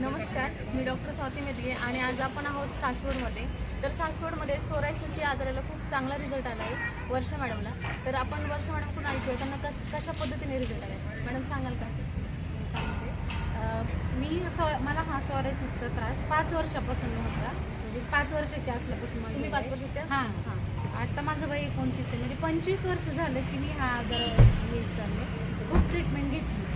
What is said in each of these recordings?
नमस्कार मी डॉक्टर स्वाती मेदगे आणि आज आपण आहोत सासवडमध्ये. तर सासवडमध्ये सोरायसिस या आजाराला खूप चांगला रिझल्ट आला आहे वर्षा मॅडमला. तर आपण वर्षा मॅडमकडून ऐकूया त्यांना कस कशा पद्धतीने रिझल्ट आला आहे मॅडम सांगाल का? सांगते. मी सो मला हा सॉरेसिसचा त्रास पाच वर्षापासून होता. म्हणजे पाच वर्षाची असल्यापासून तुम्ही. पाच वर्षाचे हां हां. आता माझं वय एकोणतीस आहे. म्हणजे पंचवीस वर्ष झालं की मी हा आजार येत चालले खूप ट्रीटमेंट घेतली.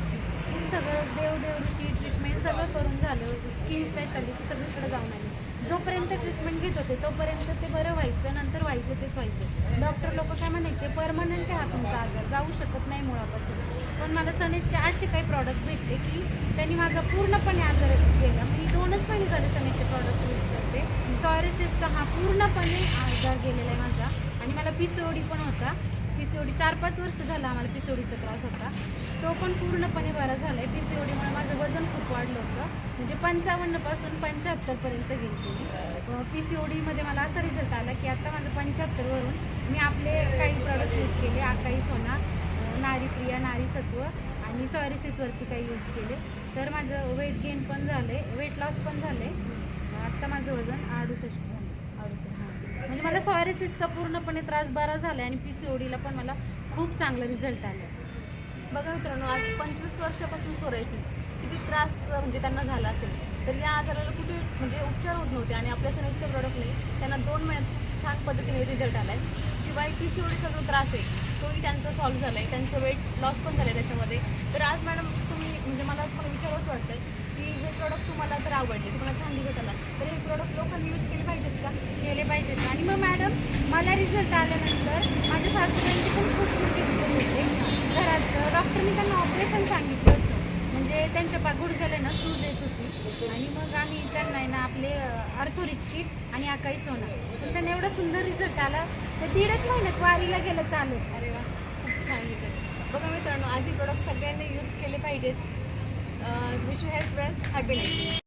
सगळं करून झालं स्किन स्पेशालिटी सगळीकडे जाऊन आली. जोपर्यंत ट्रीटमेंट घेत होते तोपर्यंत ते बरं व्हायचं नंतर व्हायचं तेच व्हायचं. डॉक्टर लोक काय म्हणायचे परमनंट आहे हा तुमचा आजार जाऊ शकत नाही मुळापासून. पण मला सनेजचे असे काही प्रॉडक्ट भेटले की त्यांनी माझा पूर्णपणे आजार गेला मी म्हणजे दोनच महिने झाले सनेटचे प्रॉडक्ट यूज करते. सॉरेसिसचा हा पूर्णपणे आजार गेलेला आहे माझा. आणि मला पिसोडी पण होता. पिसोडी चार पाच वर्ष झाला आम्हाला पिसोडीचा त्रास होता. तो पण पूर्णपणे बरा झाला आहे पिसोडीमुळे वजन खूप वाढलं होतं. म्हणजे पंचावन्नपासून पंच्याहत्तरपर्यंत गेली मी. पी सी ओडीमध्ये मला असा रिझल्ट आला की आता माझं पंच्याहत्तरवरून मी आपले काही प्रॉडक्ट यूज केले. आकाई सोना नारी प्रिया नारी सत्व आणि सॉरिसिसवरती काही यूज केले. तर माझं वेट गेन पण झालं आहे वेट लॉस पण झालं आहे आत्ता माझं वजन अडुसष्ट झालं अडुसष्ट. म्हणजे मला सॉरेसिसचा पूर्णपणे त्रास बरा झाला आणि पी सी ओडीला पण मला खूप चांगला रिझल्ट आला बघा मित्रांनो आज पंचवीस वर्षापासून सोरायसिस किती त्रास म्हणजे त्यांना झाला असेल तर या आजाराला कुठे म्हणजे उपचार होत नव्हते आणि आपल्या सनेजच्या प्रॉडक्टने त्यांना दोन महिन्यात छान पद्धतीने रिझल्ट आला आहे शिवाय पी सी ओडीचा जो त्रास आहे तोही त्यांचा सॉल्व्ह झाला आहे त्यांचं वेट लॉस पण झालं आहे त्याच्यामध्ये. तर आज मॅडम तुम्ही म्हणजे मला पण विचारावंच वाटतं की हे प्रोडक्ट तुम्हाला तर आवडले तुम्हाला छान रिझल्ट आला. तर हे प्रोडक्ट लोकांनी यूज केले पाहिजेत का? केले पाहिजेत आणि मग मॅडम मला रिझल्ट आल्यानंतर माझ्या सासूबाईंची पण खूप खूप होते. घरात डॉक्टरनी त्यांना ऑपरेशन सांगितलं. म्हणजे त्यांच्या पा गुडघ्याला ना सूज येत होती. आणि मग आम्ही त्यांना आहे ना आपले अर्थोरिच किट आणि आकाई सोना. पण त्यांना एवढा सुंदर रिझल्ट आला. तर दीडच महिन्यात वारीला गेलं चालू. अरे वा खूप छान रिझल्ट बघा मित्रांनो आज हे प्रोडक्ट सगळ्यांनी यूज केले पाहिजेत. Wish health wealth happiness